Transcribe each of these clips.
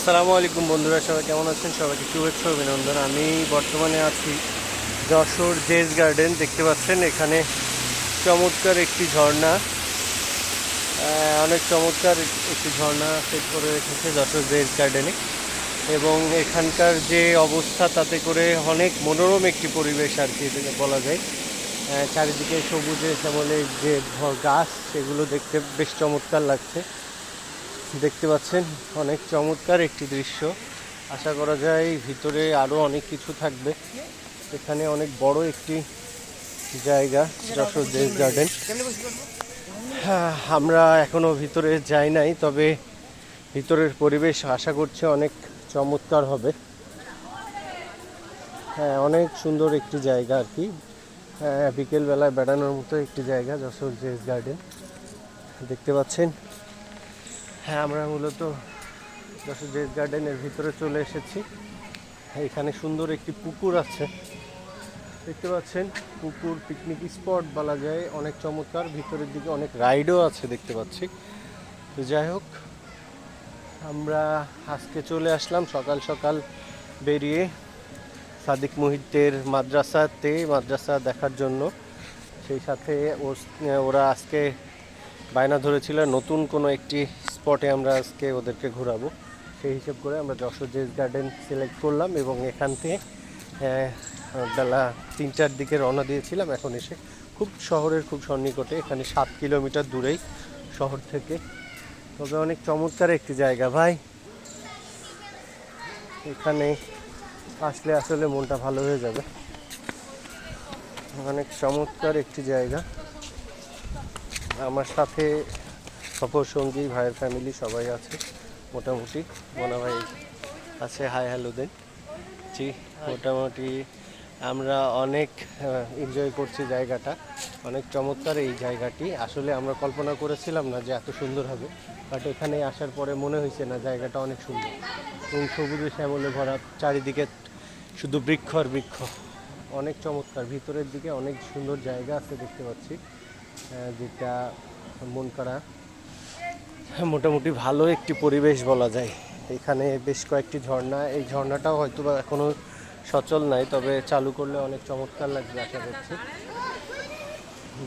আসসালামু আলাইকুম বন্ধুরা, সবাই কেমন আছেন? সবাইকে শুভেচ্ছা, অভিনন্দন। আমি বর্তমানে আছি যশোর জেস গার্ডেন, দেখতে পাচ্ছেন এখানে চমৎকার একটি ঝর্ণা। অনেক চমৎকার একটি ঝর্ণা সেট করে রেখেছে যশোর জেস গার্ডেনে। এবং এখানকার যে অবস্থা, তাতে করে অনেক মনোরম একটি পরিবেশ আর কি বলা যায়। চারিদিকে সবুজে শ্যামলের যে গাছ, সেগুলো দেখতে বেশ চমৎকার লাগছে। দেখতে পাচ্ছেন অনেক চমৎকার একটি দৃশ্য। আশা করা যায় ভিতরে আরও অনেক কিছু থাকবে। এখানে অনেক বড় একটি জায়গা যশোর দেশ গার্ডেন হ্যাঁ, আমরা এখনও ভিতরে যাই নাই তবে ভিতরের পরিবেশ আশা করছি অনেক চমৎকার হবে। হ্যাঁ অনেক সুন্দর একটি জায়গা আর কি। হ্যাঁ, বিকেলবেলায় বেড়ানোর মতো একটি জায়গা যশোর জেস গার্ডেন দেখতে পাচ্ছেন হ্যাঁ আমরা মূলত যশোর গার্ডেনের ভিতরে চলে এসেছি। এখানে সুন্দর একটি পুকুর আছে। দেখতে পাচ্ছেন, পুকুর পিকনিক স্পট বলা যায়। অনেক চমৎকার, ভিতরের দিকে অনেক রাইডও আছে দেখতে পাচ্ছি। তো যাই হোক, আমরা আজকে চলে আসলাম সকাল সকাল বেরিয়ে সাদিক মুহিতের মাদ্রাসাতে, মাদ্রাসা দেখার জন্য। সেই সাথে ওরা আজকে বায়না ধরেছিল নতুন কোনো একটি স্পটে আমরা আজকে ওদেরকে ঘোরাবো। সেই হিসেব করে আমরা যশোর জেস গার্ডেন সিলেক্ট করলাম এবং এখান থেকে বেলা তিনটার দিকে রওনা দিয়েছিলাম। এখন এসে খুব শহরের খুব সন্নিকটে, এখানে সাত কিলোমিটার দূরেই শহর থেকে। তবে অনেক চমৎকার একটি জায়গা ভাই। এখানে আসলে আসলে মনটা ভালো হয়ে যাবে। অনেক চমৎকার একটি জায়গা। আমার সাথে সফর সঙ্গী, ভাইয়ের ফ্যামিলি সবাই আছে, মোটামুটি। মোনা ভাই আছে হাই হ্যালো দেন জি, মোটামুটি আমরা অনেক এনজয় করছি জায়গাটা। অনেক চমৎকার এই জায়গাটি। আসলে আমরা কল্পনা করেছিলাম না যে এত সুন্দর হবে বাট এখানে আসার পরে মনে হয়েছে না জায়গাটা অনেক সুন্দর। এবং সবুজে শ্যামলে ভরা চারিদিকে শুধু বৃক্ষ আর বৃক্ষ। অনেক চমৎকার। ভিতরের দিকে অনেক সুন্দর জায়গা আছে দেখতে পাচ্ছি যেটা মন করা মোটামুটি ভালো একটি পরিবেশ বলা যায়। এখানে বেশ কয়েকটি ঝর্ণা, এই ঝর্ণাটাও হয়তো বা এখনও সচল নাই, তবে চালু করলে অনেক চমৎকার লাগবে আশা করছি।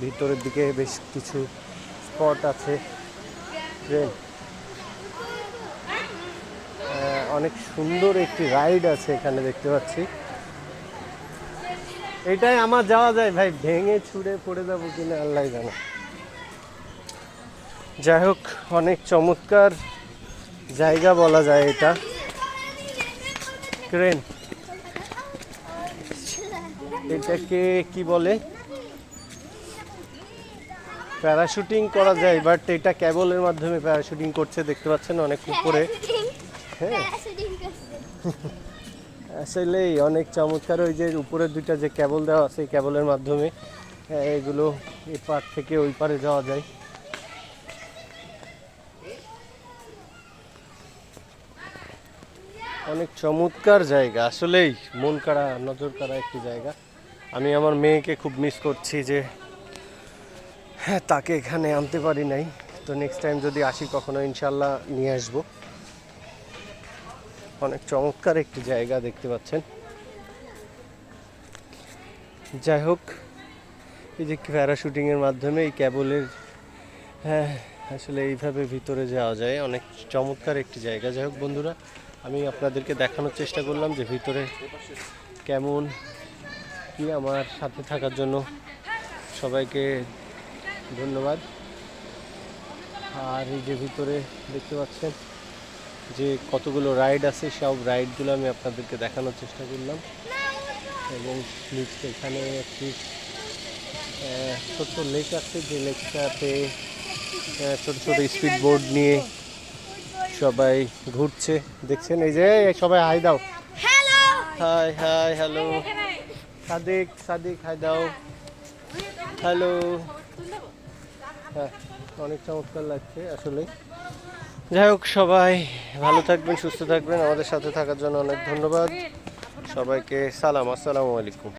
ভিতরের দিকে বেশ কিছু স্পট আছে। ট্রেন অনেক সুন্দর একটি রাইড আছে এখানে দেখতে পাচ্ছি। এটাই আমার যাওয়া যায়, ভাই। ভেঙে ছুঁড়ে পড়ে যাব কিনা আল্লাহ জানে। যাই হোক, অনেক চমৎকার জায়গা বলা যায় এটা। ক্রেন এটাকে কি বলে? প্যারাশুটিং করা যায় বাট এটা ক্যাবলের মাধ্যমে প্যারাশুটিং করছে, দেখতে পাচ্ছেন অনেক উপরে। হ্যাঁ। আসলেই অনেক চমৎকার, ওই যে উপরের দুইটা যে ক্যাবল দেওয়া আছে ক্যাবলের মাধ্যমে, এগুলো এ পার থেকে ওই পারে যাওয়া যায়। অনেক চমৎকার জায়গা। আসলেই মন কাড়া, নজর কাড়া একটি জায়গা। আমি আমার মেয়েকে খুব মিস করছি যে হ্যাঁ তাকে এখানে আনতে পারি নাই। তো নেক্সট টাইম যদি আসি কখনো ইনশাল্লাহ নিয়ে আসব। অনেক চমৎকার একটি জায়গা দেখতে পাচ্ছেন। যাই হোক, এই যে প্যারাশুটিংয়ের মাধ্যমে এই ক্যাবলের হ্যাঁ আসলে এইভাবে ভিতরে যাওয়া যায়। অনেক চমৎকার একটি জায়গা। যাই হোক বন্ধুরা, আমি আপনাদেরকে দেখানোর চেষ্টা করলাম যে ভিতরে কেমন, কি আমার সাথে থাকার জন্য। সবাইকে ধন্যবাদ। আর এই যে ভিতরে দেখতে পাচ্ছেন যে কতগুলো রাইড আছে, সব রাইডগুলো আমি আপনাদেরকে দেখানোর চেষ্টা করলাম। এবং এখানে একটি ছোট্ট লেক আছে। যে লেকটাতে ছোট ছোট স্পিড বোর্ড নিয়ে সবাই ঘুরছে। দেখছেন? এই যে সবাই হাই দাও। Hi hi hello Sadiq Sadiq hi দাও। হ্যালো হ্যাঁ অনেক চমৎকার লাগছে আসলে। যাই হোক সবাই ভালো থাকবেন সুস্থ থাকবেন। আমাদের সাথে থাকার জন্য অনেক ধন্যবাদ। সবাইকে সালাম আসসালামু আলাইকুম।